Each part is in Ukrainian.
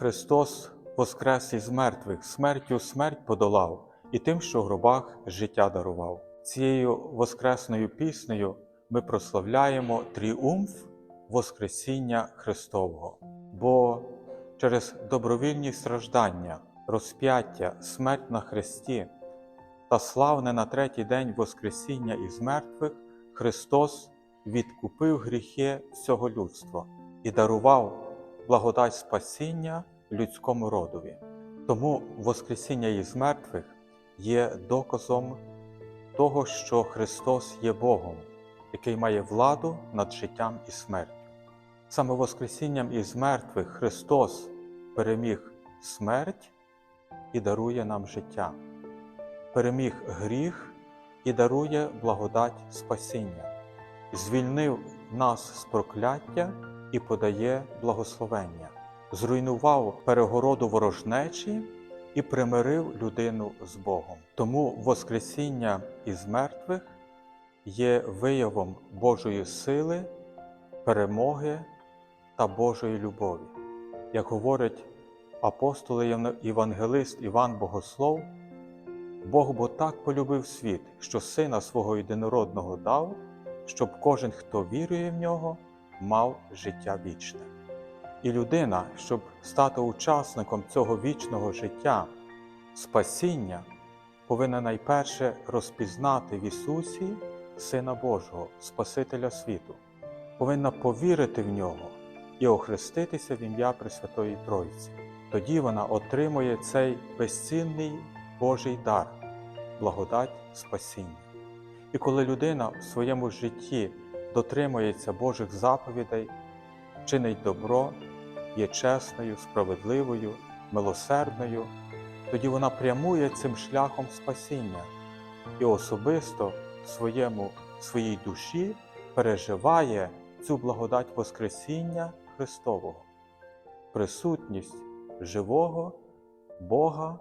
Христос воскрес із мертвих, смертю смерть подолав і тим, що в гробах життя дарував. Цією воскресною піснею ми прославляємо тріумф Воскресіння Христового. Бо через добровільні страждання, розп'яття, смерть на Христі та славне на третій день Воскресіння із мертвих Христос відкупив гріхи всього людства і дарував благодать спасіння людському родові. Тому Воскресіння із мертвих є доказом того, що Христос є Богом, який має владу над життям і смертю. Саме Воскресінням із мертвих Христос переміг смерть і дарує нам життя, переміг гріх і дарує благодать спасіння, звільнив нас з прокляття і подає благословення, зруйнував перегороду ворожнечі і примирив людину з Богом. Тому Воскресіння із мертвих є виявом Божої сили, перемоги та Божої любові. Як говорить апостол Євангелист Іван Богослов, Бог бо так полюбив світ, що Сина свого єдинородного дав, щоб кожен, хто вірує в нього, мав життя вічне. І людина, щоб стати учасником цього вічного життя, спасіння, повинна найперше розпізнати в Ісусі Сина Божого, Спасителя світу, повинна повірити в нього і охреститися в ім'я Пресвятої Троїці. Тоді вона отримує цей безцінний Божий дар, благодать спасіння. І коли людина в своєму житті дотримується Божих заповідей, чинить добро, є чесною, справедливою, милосердною, тоді вона прямує цим шляхом спасіння і особисто в своєму, в своїй душі переживає цю благодать Воскресіння Христового, присутність живого Бога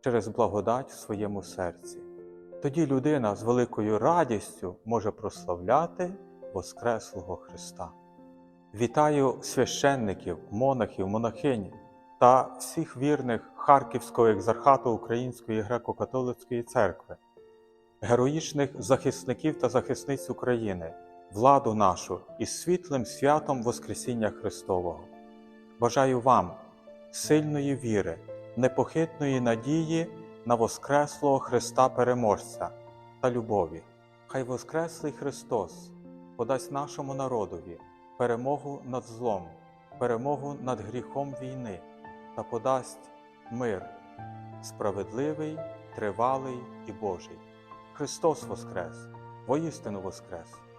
через благодать в своєму серці. Тоді людина з великою радістю може прославляти Воскреслого Христа. Вітаю священників, монахів, монахинь та всіх вірних Харківського екзархату Української греко-католицької церкви, героїчних захисників та захисниць України, владу нашу із світлим святом Воскресіння Христового. Бажаю вам сильної віри, непохитної надії на Воскреслого Христа Переможця та любові. Хай Воскреслий Христос подасть нашому народові перемогу над злом, перемогу над гріхом війни та подасть мир, справедливий, тривалий і Божий. Христос Воскрес, воістину Воскрес!